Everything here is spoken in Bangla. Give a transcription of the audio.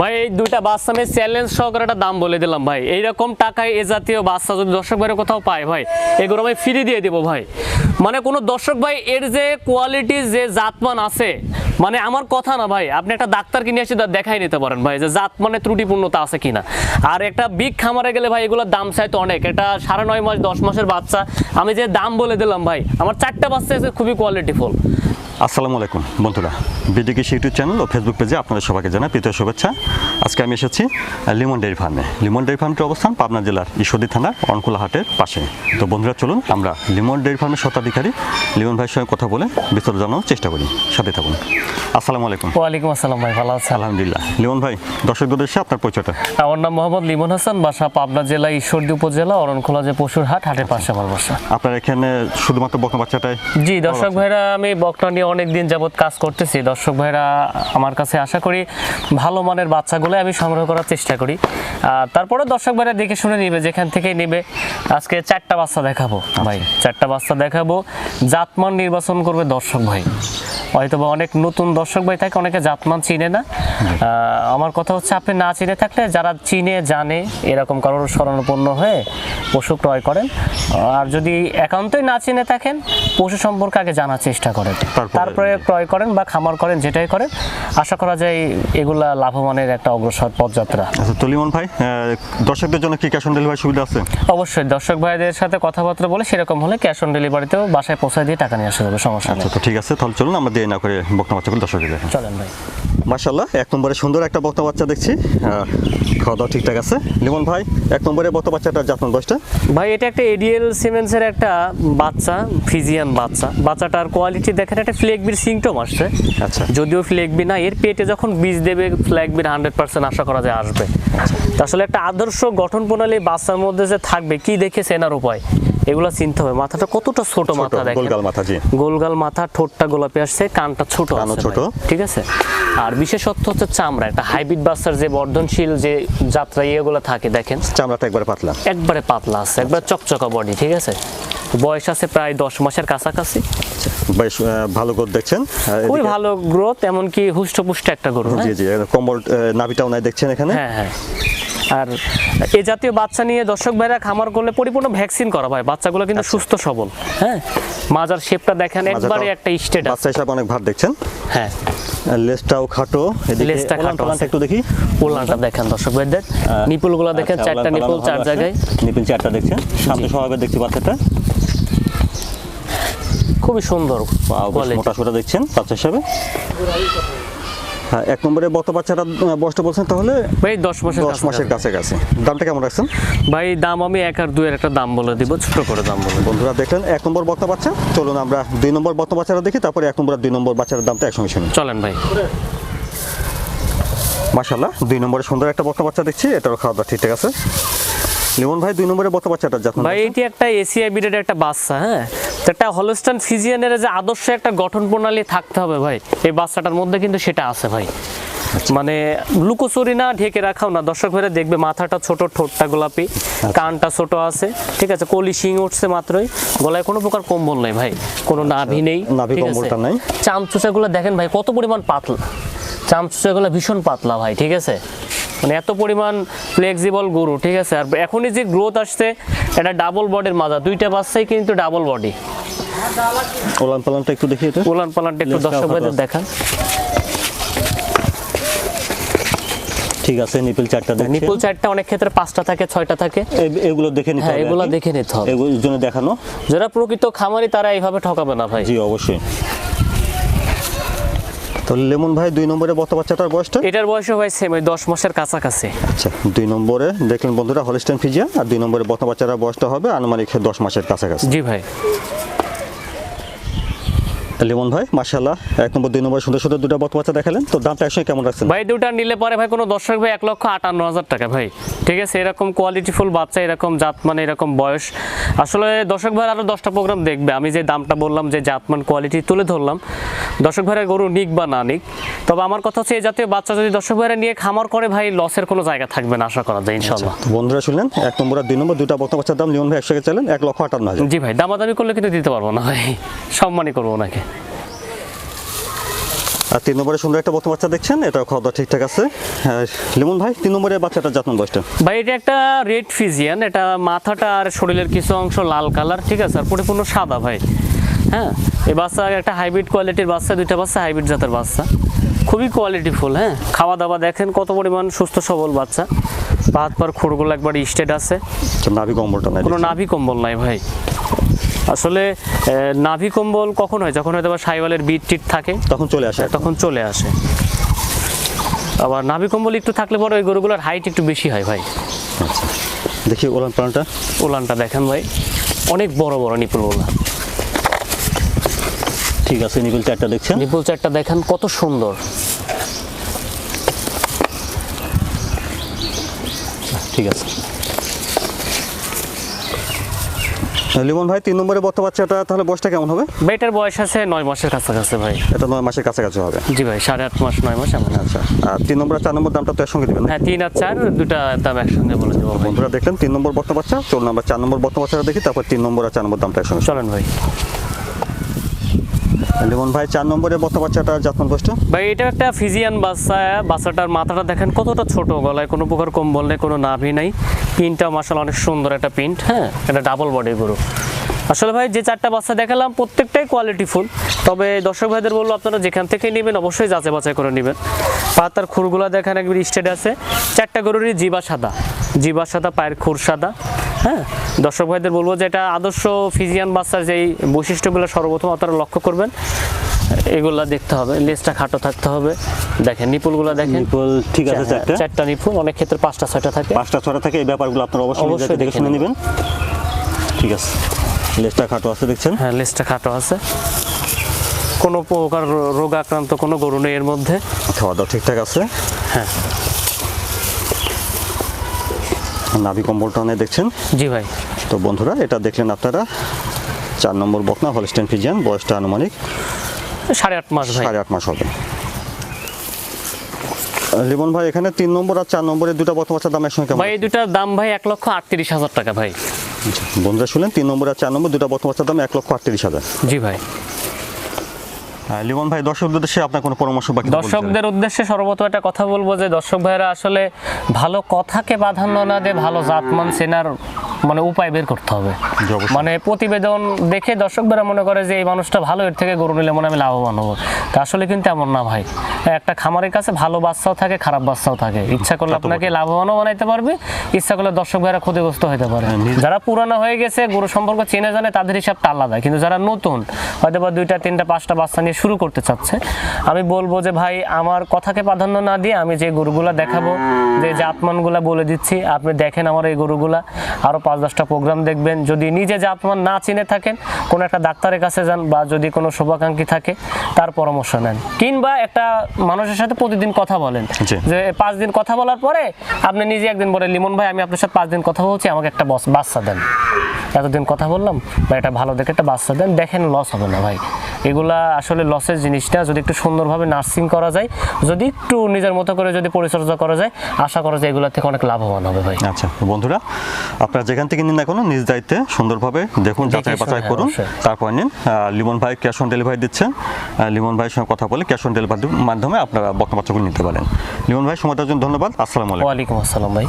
ভাই, এই দুইটা বাচ্চা আমি চ্যালেঞ্জ সহকারে একটা দাম বলে দিলাম ভাই। এইরকম টাকায় এ জাতীয় বাচ্চা যদি দর্শক ভাইয়ের কোথাও পায় ভাই, এগুলো আমি ফ্রি দিয়ে দেবো ভাই। মানে কোনো দর্শক ভাই, এর যে কোয়ালিটি যে জাতমান আছে মানে আমার কথা না ভাই, আপনি একটা ডাক্তারকে নিয়ে এসে দেখাই নিতে পারেন ভাই, যে জাত মানে ত্রুটিপূর্ণতা আছে কিনা। আর একটা বিগ খামারে গেলে ভাই, এগুলোর দাম চাইতো অনেক। এটা সাড়ে নয় মাস, দশ মাসের বাচ্চা। আমি যে দাম বলে দিলাম ভাই, আমার চারটা বাচ্চা আছে, খুবই কোয়ালিটিফুল আসসালামু আলাইকুম বন্ধুরা বিডিকে ইউটিউব চ্যানেল ও ফেসবুক পেজে আপনাদের সবাইকে জানাই প্রীতীয় শুভেচ্ছা। আজকে আমি এসেছি লিমন ডেয়ারি ফার্মে। লিমন ডেয়ারি ফার্মটির অবস্থান পাবনা জেলার ঈশ্বরদী থানার অনকুলা হাটের পাশে। তো বন্ধুরা চলুন আমরা লিমন ডেয়ারি ফার্মের স্বত্বাধিকারী লিমন ভাইয়ের সঙ্গে কথা বলে বিস্তারিত জানানোর চেষ্টা করি। সাথে থাকুন। আসসালামু আলাইকুম। ওয়ালাইকুম আসসালাম ভাই ভালো আছেন? আলহামদুলিল্লাহ। লিমন ভাই দর্শকদের উদ্দেশ্যে আপনার পরিচয়টা। আমার নাম মোহাম্মদ লিমন হাসান বাসা পাবনা জেলা ঈশ্বরদী উপজেলা অরণখোলা যে পশুর হাট হাটের পাশে আমার বাসা। আপনার এখানে শুধুমাত্র বকনা বাচ্চাটাই? জি দর্শক ভাইরা আমি বকনা নিয়ে অনেক দিন যাবৎ কাজ করতেছি। দর্শক ভাইরা আমার কাছে আশা করি ভালো মানের বাচ্চাগুলো আমি সংগ্রহ করার চেষ্টা করি। আর তারপরে দর্শক ভাইরা দেখে শুনে নিবে যেখান থেকে নেবে। আজকে চারটা বাচ্চা দেখাবো। ভাই চারটা বাচ্চা দেখাবো। জাতমান নির্বাচন করবে দর্শক ভাই। হয়তো বা অনেক নতুন দর্শক ভাই থাকে অনেকে জাতমান চিনে না। আমার কথা হচ্ছে আপনি না চিনে থাকলে যারা চিনে জানে এরকম কারোর স্মরণপন্ন হয়ে পশু ক্রয় করেন। আর যদি একান্তই না চিনে থাকেন পশু সম্পর্কে আগে জানার চেষ্টা করেন। তারপরে- ক্রয় করেন বা খামার করেন যেটাই করেন আশা করা যায় এগুলা লাভবানের একটা অগ্রসর পথযাত্রা। আচ্ছা তো লিমন ভাই দর্শকদের জন্য কি ক্যাশ অন ডেলিভারি সুবিধা আছে? অবশ্যই দর্শক ভাইদের সাথে কথাবার্তা বলে সেরকম হলে ক্যাশ অন ডেলিভারিতেও বাসায় পৌঁছায় দিয়ে টাকা নিয়ে আসা যাবে সমস্যা নেই। আচ্ছা তো ঠিক আছে তাহলে চলুন আমরা দিয়ে না করে বকনা বাচ্চাগুলো দর্শকদের দেখেন। চলেন ভাই। মাশাল্লাহ এক নম্বরে সুন্দর একটা বক্তা বাচ্চা দেখছি। খাওয়া দাওয়া ঠিকঠাক আছে। লিমন ভাই এক নম্বরে বক্তা বাচ্চাটার জাতমান বয়সটা? ভাই এটা একটা এডিএল সিমেন্সের একটা বাচ্চা ফিজিয়ান বাচ্চা। বাচ্চাটার কোয়ালিটি দেখেন একটা ফ্লেগবির সিমটম আসছে। আচ্ছা। যদিও ফ্লেগবি না এর পেটে যখন বীজ দেবে ফ্লেগবির হান্ড্রেড পার্সেন্ট আশা করা যায় আসবে। আসলে একটা আদর্শ গঠন প্রণালী বাচ্চার মধ্যে যে থাকবে কি দেখে চেনার উপায়? এগুলো চিনতে হবে। মাথাটা কতটা ছোট মাথা দেখেন। গোলগাল মাথা জি। গোলগাল মাথা ঠোঁটটা গোলাপি আসছে কানটা ছোট আছে ছোট। ঠিক আছে? আর বিশেষত্ব হচ্ছে চামড়া। একটা হাইব্রিড বাচ্চার যে বর্ধনশীল যে যাত্রা ইয়েগুলো থাকে দেখেন। চামড়াটা একবারে পাতলা। একবারে পাতলা আছে একবার চকচকা বডি ঠিক আছে? বয়স আছে প্রায় দশ মাসের কাছাকাছি। বেশ ভালো গ্রোথ দেখছেন। খুবই ভালো গ্রোথ এমনকি হুষ্টপুষ্ট একটা গরু জি হ্যাঁ? জি কম্বল নাভিটাও নাই দেখছেন এখানে? হ্যাঁ হ্যাঁ। আর এ জাতীয় বাচ্চা নিয়ে দর্শক ভাইরা খামার করলে পরিপূর্ণ ভ্যাকসিন করা হয় বাচ্চাগুলো কিন্তু সুস্থ সবল। হ্যাঁ। মাজার শেপটা দেখেন একবারে একটা স্টেট বাচ্চা হিসাবে অনেক ভার দেখছেন? হ্যাঁ। আর লেজটাও খাটো এদিকে লেজটা খাটো আছে। একটু দেখি। উলানটা দেখেন দর্শক ভাইদের। নিপুলগুলো দেখেন আচ্ছা, চারটা নিপুল চার জায়গায়। নিপুল চারটা দেখছেন? শান্ত স্বভাবের দেখছি বাচ্চাটা। খুবই সুন্দর মোটা সোটা দেখছেন বাচ্চা হিসাবে। হ্যাঁ এক নম্বরে বত বাচ্চাটা বয়সটা বলছেন তাহলে? ভাই দশ মাসের দশ মাসের কাছে কাছে দামটা কেমন রাখছেন? ভাই দাম আমি এক আর দুয়ের একটা দাম বলে দিব ছোট করে দাম বলে বন্ধুরা দেখলেন এক নম্বর বক্তা বাচ্চা। চলুন আমরা দুই নম্বর বক্তা বাচ্চাটা দেখি তারপরে এক নম্বর আর দুই নম্বর বাচ্চার দামটা একসঙ্গে শুনি। চলেন ভাই। মাশাল্লাহ দুই নম্বরে সুন্দর একটা বক্তা বাচ্চা দেখছি এটারও খাওয়া দাওয়া ঠিকঠাক আছে। লিমন ভাই দুই নম্বরে বক্তা বাচ্চাটার যত্ন ভাই এটি একটা এসিআই বিডের একটা বাচ্চা হ্যাঁ? একটা হলস্টান ফিজিয়ানের যে আদর্শ একটা গঠন প্রণালী থাকতে হবে ভাই। এই বাচ্চাটার মধ্যে কিন্তু সেটা আছে ভাই। মানে লুকোচুরি না ঢেকে রাখাও না দর্শক ভাইরা দেখবে মাথাটা ছোট ঠোঁটটা গোলাপি কানটা ছোট আছে ঠিক আছে? কলি শিং উঠছে মাত্রই গলায় কোনো প্রকার কম্বল নেই ভাই কোনো নাভি নেই নাভি? কম্বলটা নাই। চামচুচাগুলো দেখেন ভাই কত পরিমাণ পাতলা চামচুচাগুলো ভীষণ পাতলা ভাই ঠিক আছে? মানে এত পরিমাণ ফ্লেক্সিবল গরু ঠিক আছে? আর এখনই যে গ্রোথ আসছে এটা ডাবল বডির মাজা। দুইটা বাচ্চাই কিন্তু ডাবল বডি ওলান পালানটা একটু দেখি এটা উলান পালানটা একটু দর্শক ভাইদের দেখান ঠিক আছে নিপিল চারটা দেখছি। নিপুল চারটা অনেক ক্ষেত্রে পাঁচটা থাকে ছয়টা থাকে। এগুলো দেখে নিতে হ্যাঁ হবে এগুলো দেখে নিতে হবে। এগুলোর জন্য দেখানো। যারা প্রকৃত খামারি তারা এইভাবে ঠকাবে না ভাই। জি অবশ্যই। তো লেমন ভাই দুই নম্বরে বত বাচ্চাটার বয়সটা? এটার বয়স ভাই সেম ওই দশ মাসের কাছাকাছি। আচ্ছা দুই নম্বরে দেখলেন বন্ধুরা হলিস্টেন ফিজিয়া আর দুই নম্বরে বত বাচ্চাটার বয়সটা হবে আনুমানিক দশ মাসের কাছাকাছি। জি ভাই। লেমন ভাই মাশাল্লাহ এক নম্বর দুই নম্বর সুন্দর সুন্দর দুটো বত বাচ্চা দেখালেন। তো দামটা একসঙ্গে কেমন রাখছেন? ভাই দুটা নিলে পরে ভাই কোনো দর্শক ভাই এক লক্ষ আটান্ন হাজার টাকা ভাই। ঠিক আছে? এরকম কোয়ালিটিফুল বাচ্চা এরকম জাতমান এরকম বয়স। আসলে দর্শক ভাই আরও দশটা প্রোগ্রাম দেখবে। আমি যে দামটা বললাম যে জাতমান কোয়ালিটি তুলে ধরলাম। দর্শক ভাইয়ের গরু নিক বা না নিক তবে আমার কথা হচ্ছে এই জাতীয় বাচ্চা যদি দর্শক ভাইরা নিয়ে খামার করে ভাই লসের কোনো জায়গা থাকবে না আশা করা যায় ইনশাল্লাহ বন্ধুরা শুনলেন এক নম্বর আর দুই নম্বর দুটা বত বাচ্চার দাম লিমন ভাই একসঙ্গে চাইলেন এক লক্ষ আটান্ন হাজার। জি ভাই দামাদামি করলে কিন্তু দিতে পারব না ভাই সম্মানই করব ওনাকে। আর তিন নম্বরে সুন্দর একটা বর্তমান বাচ্চা দেখছেন এটা খাওয়া দাওয়া ঠিকঠাক আছে। আর লিমন ভাই তিন নম্বরে বাচ্চাটা যত্ন বয়সটা? ভাই এটা একটা রেড ফিজিয়ান এটা মাথাটা আর শরীরের কিছু অংশ লাল কালার ঠিক আছে আর পরিপূর্ণ সাদা ভাই। হ্যাঁ এই বাচ্চা একটা হাইব্রিড কোয়ালিটির বাচ্চা দুইটা বাচ্চা হাইব্রিড জাতের বাচ্চা। খুবই কোয়ালিটিফুল হ্যাঁ খাওয়া দাওয়া দেখেন কত পরিমাণ সুস্থ সবল বাচ্চা। হাত পার খুঁড়গুলো একবার স্টেট আছে। নাভি কম্বলটা নাই কোনো নাভি কম্বল নাই ভাই। আসলে নাভি কম্বল কখন হয়? যখন হয়তো সাইওয়ালের বিট টিট থাকে তখন চলে আসে। তখন চলে আসে। আবার নাভি কম্বল একটু থাকলে পরে ওই গরুগুলোর হাইট একটু বেশি হয় ভাই। আচ্ছা। দেখি ওলান পালনটা। ওলানটা দেখেন ভাই অনেক বড় বড় নিপুল ওলান। ঠিক আছে নিপুল চারটা দেখছেন? নিপুল চারটা দেখেন কত সুন্দর। ঠিক আছে। লিমন ভাই তিন নম্বরে বর্তমান বাচ্চাটা তাহলে বয়সটা কেমন হবে? বেটার বয়স আছে নয় মাসের কাছাকাছি ভাই। এটা নয় মাসের কাছাকাছি হবে। জি ভাই সাড়ে আট মাস নয় মাস এমন। আচ্ছা আর তিন নম্বর চার নম্বর দামটা তো একসঙ্গে দেবেন হ্যাঁ তিন আর চার দুটা দাম একসঙ্গে বলে দেবো বন্ধুরা দেখলেন তিন নম্বর বর্তমান বাচ্চা চলুন আমরা চার নম্বর বর্তমান বাচ্চাটা দেখি তারপর তিন নম্বর আর চার নম্বর দামটা একসঙ্গে। চলেন ভাই। লিমন ভাই, চার নম্বরে বর্তমান বাচ্চাটা যত্ন বয়সটা ভাই, এটা একটা ফিজিয়ান বাচ্চা। বাচ্চাটার মাথাটা দেখেন কতটা ছোট, গলায় কোনো প্রকার কম্বল নেই, কোনো নাভি নাই। পিনটা মাসাল অনেক সুন্দর একটা প্রিন্ট হ্যাঁ? এটা ডাবল বডি গরু। আসলে ভাই, যে চারটা বাচ্চা দেখালাম, প্রত্যেকটাই কোয়ালিটিফুল তবে দর্শক ভাইদের বলব, আপনারা যেখান থেকে নেবেন, অবশ্যই যাচাই বাছাই করে নেবেন। পাতার খুরগুলা দেখেন, একবার স্টেট আছে। চারটা গরুরই জিবা সাদা। জিবা সাদা, পায়ের খুর সাদা। হ্যাঁ। দর্শক ভাইদের বলব যে এটা আদর্শ ফিজিয়ান বাচ্চার যেই বৈশিষ্ট্যগুলো সর্বপ্রথম আপনারা লক্ষ্য করবেন এগুলা দেখতে হবে লেজটা খাটো থাকতে হবে। দেখেন নিপুলগুলো দেখেন। নিপল ঠিক আছে চারটা। চারটা নিপুল অনেক ক্ষেত্রে পাঁচটা ছয়টা থাকে। পাঁচটা ছটা থাকে এই ব্যাপারগুলো আপনারা অবশ্যই অবশ্যই দেখে শুনে নেবেন। নেবেন। ঠিক আছে। লেজটা খাটো আছে দেখছেন? হ্যাঁ লেজটা খাটো আছে। কোনো প্রকার রোগ আক্রান্ত কোনো গরু নেই এর মধ্যে। খাওয়া দাওয়া ঠিকঠাক আছে? হ্যাঁ। নাভি কম্বলটা অনেক দেখছেন? জি ভাই। তো বন্ধুরা এটা দেখলেন আপনারা চার নম্বর বকনা হলস্টেন ফিজিয়ান বয়সটা আনুমানিক সাড়ে আট মাস সাড়ে আট মাস হবে। লিমন ভাই এখানে তিন নম্বর আর চার নম্বরের দুটা বর্তমান বাচ্চার দাম একসঙ্গে ভাই এই দুটার দাম ভাই এক লক্ষ আটত্রিশ হাজার টাকা ভাই। আচ্ছা, বন্ধুরা শুনলেন তিন নম্বর আর চার নম্বর দুটা বর্তমান বাচ্চার দাম এক লক্ষ আটত্রিশ হাজার। জি ভাই। লিমন ভাই দর্শকদের উদ্দেশ্যে আপনার কোনো পরামর্শ বাকি দর্শকদের উদ্দেশ্যে সর্বপ্রথম একটা কথা বলব যে দর্শক ভাইরা আসলে ভালো কথাকে প্রাধান্য না দিয়ে ভালো জাতমান চেনার মানে উপায় বের করতে হবে। মানে প্রতিবেদন দেখে দর্শক ভাইরা মনে করে যে এই মানুষটা ভালো এর থেকে গরু নিলে মনে আমি লাভবান হব। তা আসলে কিন্তু এমন না ভাই। একটা খামারের কাছে ভালো বাচ্চাও থাকে খারাপ বাচ্চাও থাকে। ইচ্ছা করলে আপনাকে লাভবানও বানাইতে পারবে ইচ্ছা করলে দর্শক ভাইরা ক্ষতিগ্রস্ত হতে পারে। হ্যাঁ, যারা পুরানো হয়ে গেছে গরু সম্পর্ক চেনে জানে তাদের হিসাবটা আলাদা। কিন্তু যারা নতুন হয়তো বা দুইটা তিনটা পাঁচটা বাচ্চা নিয়ে শুরু করতে চাচ্ছে আমি বলব যে ভাই আমার কথাকে প্রাধান্য না দিয়ে আমি যে গরুগুলা দেখাবো যে জাতমানগুলা বলে দিচ্ছি আপনি দেখেন আমার এই গরুগুলা আরও পাঁচ দশটা প্রোগ্রাম দেখবেন। যদি নিজে জাতমান না চিনে থাকেন কোনো একটা ডাক্তারের কাছে যান বা যদি কোনো শুভাকাঙ্ক্ষী থাকে তার পরামর্শ নেন। কিংবা একটা মানুষের সাথে প্রতিদিন কথা বলেন। যে পাঁচ দিন কথা বলার পরে আপনি নিজে একদিন বলে লিমন ভাই আমি আপনার সাথে পাঁচ দিন কথা বলছি আমাকে একটা বস- বাচ্চা দেন। এতদিন কথা বললাম বা এটা ভালো দেখে একটা বাচ্চা দেন দেখেন লস হবে না ভাই। এগুলা আসলে লসের জিনিসটা যদি একটু সুন্দরভাবে নার্সিং করা যায় যদি একটু নিজের মতো করে যদি পরিচর্যা করা যায় আশা করা যায় এগুলা থেকে অনেক লাভবান হবে ভাই। আচ্ছা বন্ধুরা আপনারা যেখান থেকে নিন না কোনো নিজ দায়িত্বে সুন্দরভাবে দেখুন দেখে যাচাই বাছাই করুন। তারপর নিন লিমন ভাই ক্যাশ অন ডেলিভারি দিচ্ছেন। লিমন ভাইয়ের সঙ্গে কথা বলে ক্যাশ অন ডেলিভারির মাধ্যমে আপনারা বক্তব্য নিতে পারেন। লিমন ভাই সময় দেওয়ার জন্য ধন্যবাদ। আসসালামু আলাইকুম। আসসালাম ভাই।